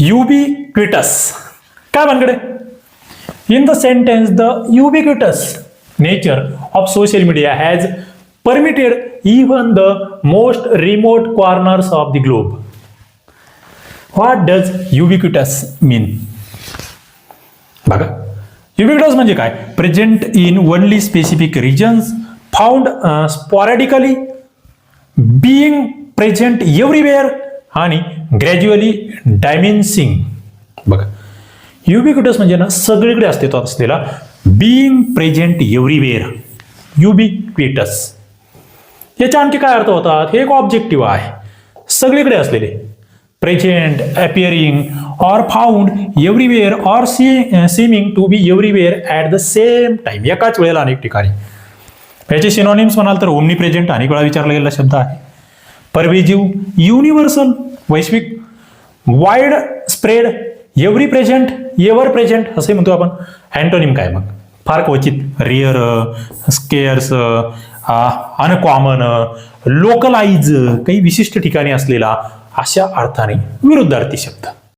युबिक्विटस काय भानगडे in the sentence the ubiquitous nature of social media has permitted even the most remote corners of the globe what does ubiquitous mean बघा युबिक्विटस म्हणजे काय present in only specific regions found sporadically being present everywhere आणि gradually diminishing बघा. Ubiquitous म्हणजे ना सगळीकडे अस्तित्वात असलेला बिईंग प्रेझेंट एव्हरीवेअर युबिक्विटस याचे आणखी काय अर्थ होतात? हे एक ऑब्जेक्टिव्ह आहे. सगळीकडे असलेले. Present appearing or found everywhere or see seeming to be everywhere at the same time एकाच वेळेला अनेक ठिकाणी. याचे सिनॉनिम्स म्हणाल तर ओमनी प्रेझेंट अनेक वेळा विचारला गेलेला शब्द आहे. परवेजिव युनिव्हर्सल वैश्विक wide spread every present ever present असे म्हणतो आपण. अँटोनिम काय मग? फार क्वचित. रिअर स्केअर्स अनकॉमन लोकलाइज काही विशिष्ट ठिकाणी असलेला अशा अर्थाने विरुद्धार्थी शब्द.